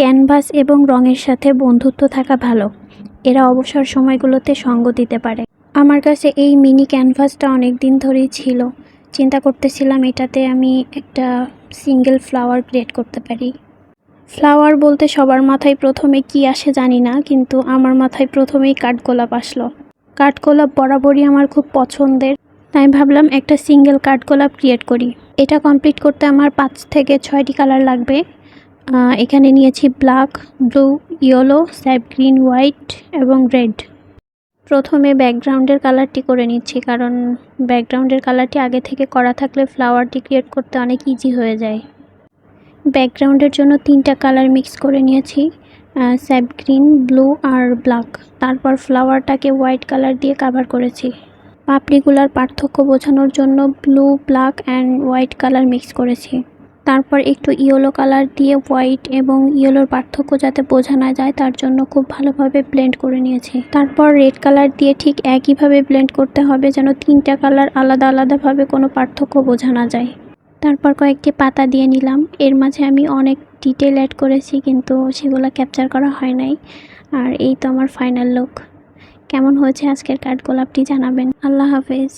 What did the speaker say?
Canvas এবং রঙের সাথে বন্ধুত্ব থাকা ভালো। এরা অবসর সময়গুলোতে সঙ্গ দিতে পারে। আমার কাছে এই মিনি ক্যানভাসটা অনেক দিন ধরেই ছিল। চিন্তা করতেছিলাম এটাতে আমি একটা সিঙ্গেল ফ্লাওয়ার ক্রিয়েট করতে পারি। ফ্লাওয়ার বলতে সবার মাথায় প্রথমে কি আসে জানি না, কিন্তু আমার মাথায় প্রথমেই কাঠগোলাপ আসলো। কাঠগোলাপ বরাবরই আমার খুব পছন্দের। তাই ভাবলাম একটা সিঙ্গেল কাঠগোলাপ ক্রিয়েট করি। এটা কমপ্লিট করতে আমার পাঁচ থেকে ছয়টি কালার লাগবে। এখানে নিয়েছি black blue yellow sap green white এবং রেড প্রথমে ব্যাকগ্রাউন্ডের কালারটি করে নিচ্ছি কারণ ব্যাকগ্রাউন্ডের কালারটি আগে থেকে করা থাকলে ফ্লাওয়ারটি ক্রিয়েট করতে অনেক ইজি হয়ে যায়। ব্যাকগ্রাউন্ডের জন্য তিনটা কালার মিক্স করে নিয়েছি স্যাপ গ্রিন ব্লু আর ব্ল্যাক তারপর ফ্লাওয়ারটাকে হোয়াইট কালার দিয়ে কাভার করেছি। পাপড়িগুলার পার্থক্য বোঝানোর জন্য blue black and white colour mix করেছি। তারপর একটু ইয়েলো কালার দিয়ে হোয়াইট এবং ইয়েলোর পার্থক্য যাতে বোঝা না যায়, তার জন্য খুব ভালোভাবে ব্লেন্ড করে নিয়েছি। তারপর রেড কালার দিয়ে ঠিক একইভাবে ব্লেন্ড করতে হবে যেন তিনটা কালার আলাদা আলাদাভাবে কোনো পার্থক্য বোঝা না যায়। তারপর কয়েকটি পাতা দিয়ে নিলাম। এর মাঝে আমি অনেক ডিটেল অ্যাড করেছি কিন্তু সেগুলো ক্যাপচার করা হয় নাই। আর এই তো আমার ফাইনাল লুক। কেমন হয়েছে আজকের কাঠগোলাপটি জানাবেন। আল্লাহ হাফেজ।